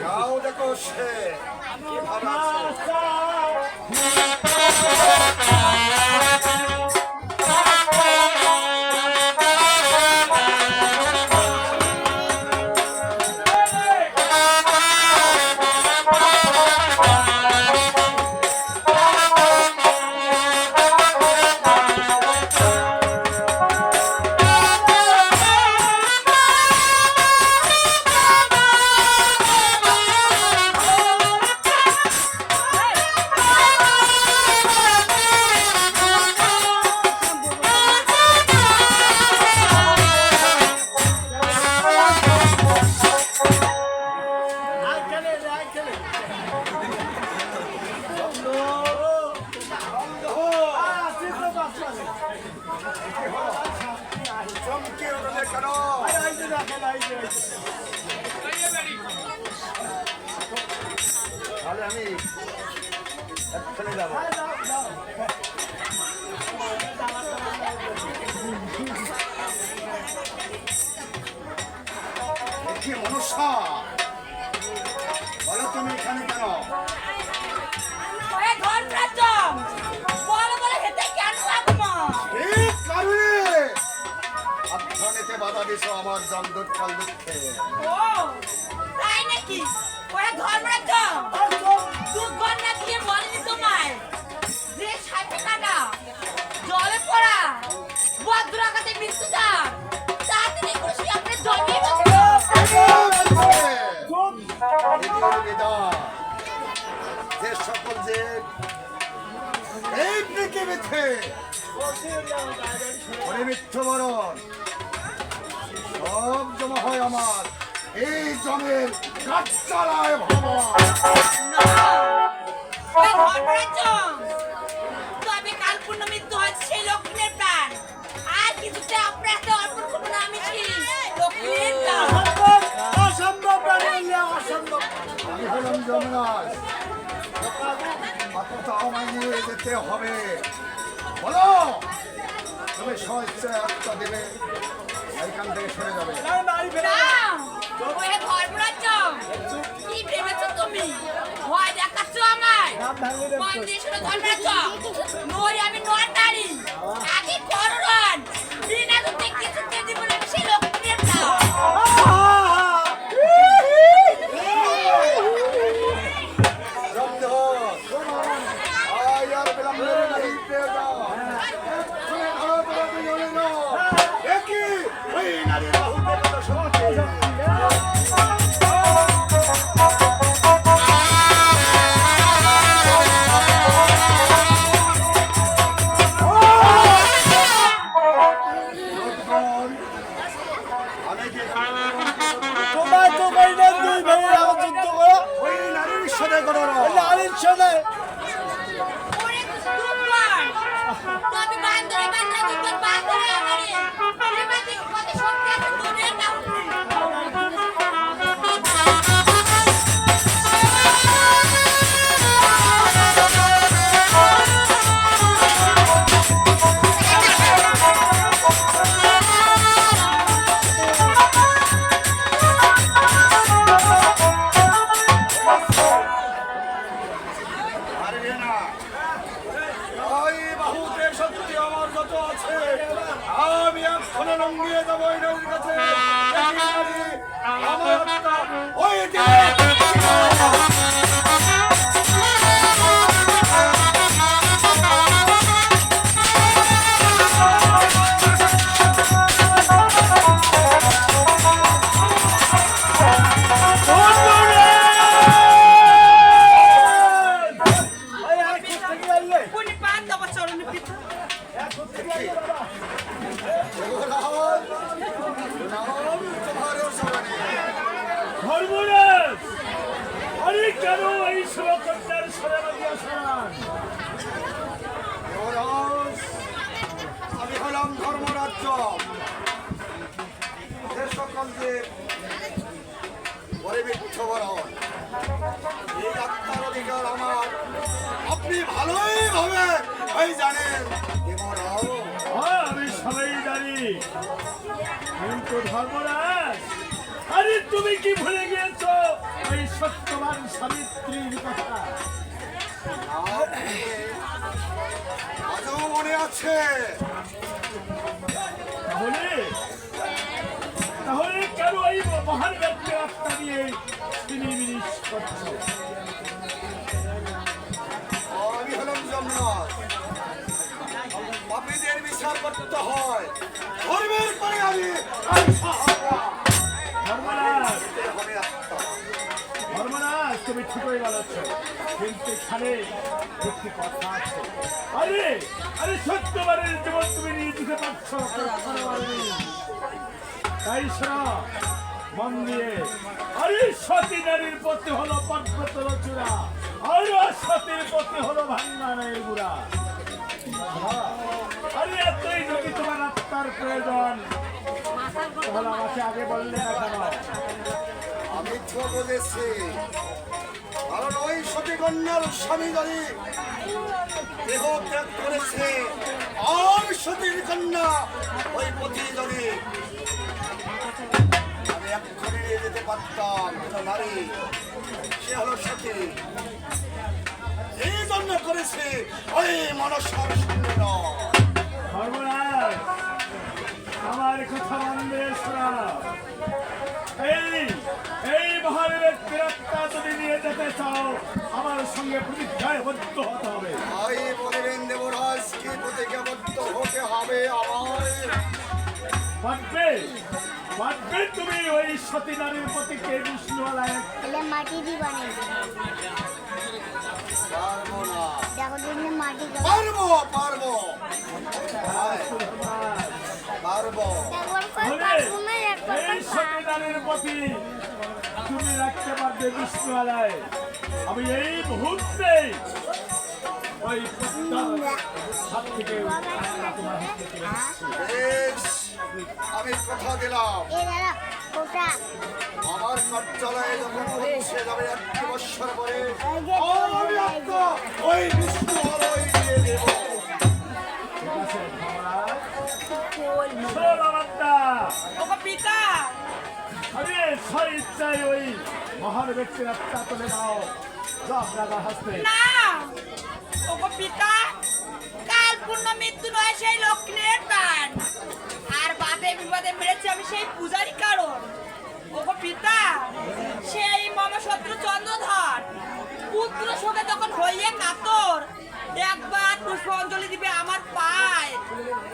যাও দেখো সে। কীভাবে আছে। তাহলে আমি বলো তুমি এখানে দিছ আমার জল দুঃখে ও তাই নাকি? ওরা দুধ ঘর না দিয়ে বলেনি তোমায় যে সাথে কাটা জলে পড়া ভদ্রাকাতে মৃত্যু যান তাড়াতাড়ি খুশি আপনি জমিয়ে যে সকল যে এই পৃথিবীতে পরিমিত্র বরণ সব জমা হয় আমার। এই জমের ওই ঘর প্রাচম তবে কাল পূর্ণ মৃত্যু হয়েছে সেই প্রাণ। আর কিছুতে আপনার হাতে অর্পণ করব না আমি সেই লক্ষ্মীর অসম্ভব অসম্ভব। আমি হলাম যমরাজ কথা আমায় নিয়ে যেতে হবে। বলো তুমি সহজে আত্মা দেবে। এইখান থেকে সরে যাবে। ঘর প্রাচম কি ভেবেছো তুমি? ভয় দেখাচ্ছ আমায়? আমি নর সাথে কোনো নারীর সাথে ধর্মরাজ! আরে কেন এই সুরক্ষার সরে যুবরাজ, আমি হলাম ধর্মরাজ্য। যে সকল যে পরিমিত্র বরণ এই আত্মার অধিকার আমার। আপনি ভালোই ভাবে ওই জানেন। হ্যাঁ আমি সবাই জানি। কিন্তু ধর্মরাজ আরে তুমি কি ভুলে গিয়েছো? এই সত্যবান সাবিত্রীর কথা। আজও মনে আছে? তাহলে তাহলে কেন এই মহান তিনি মিনিশ করছ? আমি হলাম পাপীদের বিচার করতে হয়। ধর্মের পরে আমি ধর্মরাজ তুমি কিন্তু এখানে একটি কথা আছে। আরে আরে সত্যবারের জীবন তুমি নিয়ে দিতে পারছ। তাই মন দিয়ে। আরে, সতী নারীর প্রতি হলো পদ্মতল চূড়া আর সতীর প্রতি হলো ভাঙ্গা নেই বুড়া। আরে, এতই যদি তোমার আত্মার প্রয়োজন, তাহলে আমাকে আগে বললে না কেন? তো বলেছি কারণ ওই সতী কন্যার স্বামী যদি দেহ ত্যাগ করেছে আর সতীর কন্যা ওই পতি যদি আমি এক্ষুনি নিয়ে যেতে পারতাম কিন্তু নারী, সে হলো সতী। এই জন্য করেছে ওই মনসার সঙ্গে নয় সর্বনাশ, আমার কথা শোনা এই এই মহান ব্যক্তির যদি নিয়ে যেতে চাও আমার সঙ্গে প্রতিজ্ঞায় বদ্ধ হতে হবে। ভাই বলবেন দেবরাজ কি প্রতিজ্ঞাবদ্ধ হতে হবে আমার? পারবে পারবে তুমি ওই সতী নারীর প্রতি কে বিষ্ণু মাটি পারব না। দেখো তুমি মাটি পারব পারব। পারব। পারব এই সতী প্রতি তুমি রাখতে পারবে বিষ্ণু আলায় আমি এই মুহূর্তে ওই হাত থেকে আমি কথা দিলাম। আমার কার্যালয়ে যখন পৌঁছে যাবে একটি বৎসর পরে ওই বিষ্ণু আলোয় দিয়ে দেব আমারটা পিতা আরে স্ব ওই মহান ব্যক্তির আত্মা তুলে দাও। সব হাসতে। না ওগো পিতা কাল পূর্ণ মৃত্যু নয় সেই লক্ষ্মীর দান আর বাদে বিবাদে মেরেছি আমি সেই পূজারই কারণ। ওগো পিতা সেই মম শত্রু চন্দ্রধর পুত্র শোকে তখন হইয়ে কাতর একবার পুষ্পাঞ্জলি দিবে আমার পায়।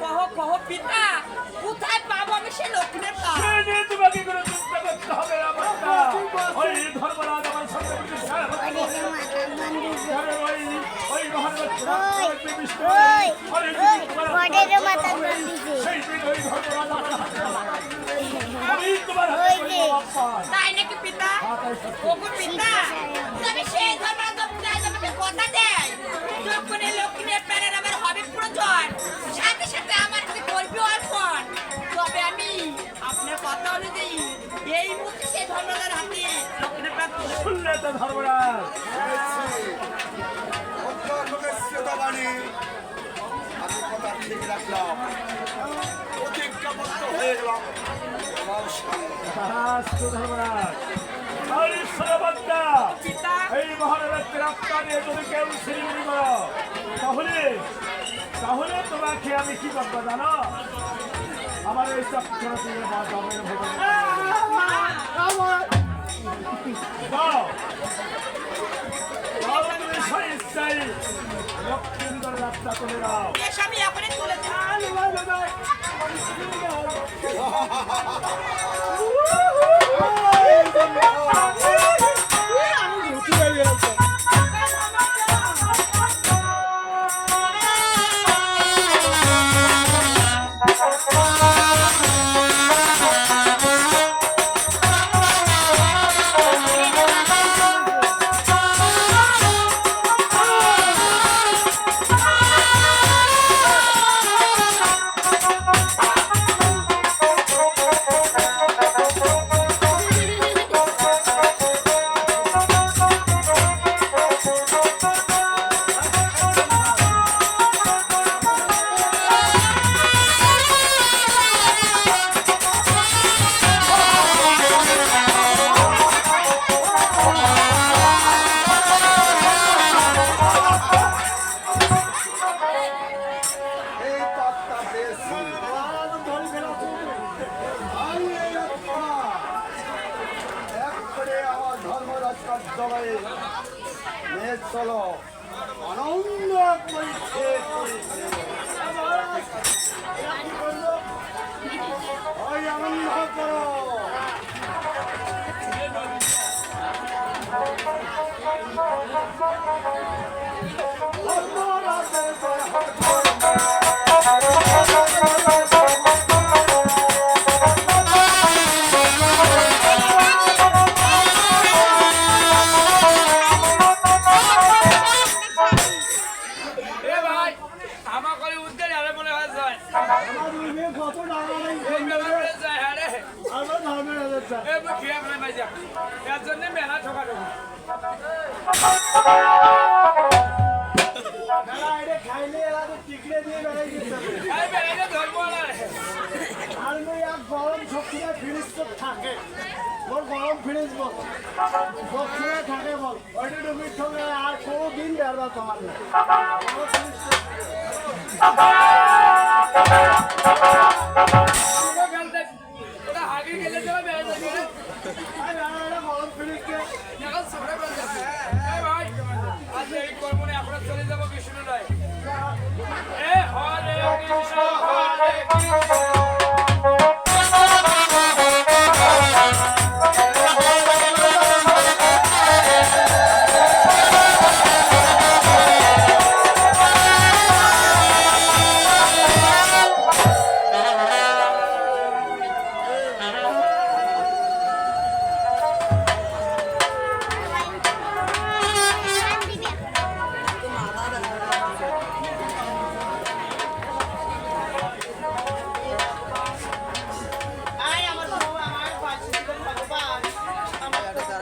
কহ কহ পিতা কোথায় লক্ষ্মীর দান সে নিয়ে তোমাকে কোনো চিন্তা করতে হবে না আমারটা ওই ধর্মরাজ আমার সঙ্গে প্রতিষ্ঠা ওই যে মাথা বান্ধিছে করে ওই ওই মহান এই ব্যক্তির আত্মা নিয়ে যদি কেউ করো তাহলে তাহলে তোমাকে আমি কি করব জানো আমার এই চক্র দিয়ে বা দমের ভবনে রাস্তা করে দাও আমি আনন্দ করছে। আনন্দ করো। এ এটা খাইলে তো টিকলে দিয়ে বেড়াই দিতে আর। নই এক গরম সবসময় ফ্রিজ তো থাকে। ওর গরম ফ্রিজ বল। সবসময় থাকে বল। ওইটা ডুবির সঙ্গে আর কোনো দিন বেরবা তোমার না।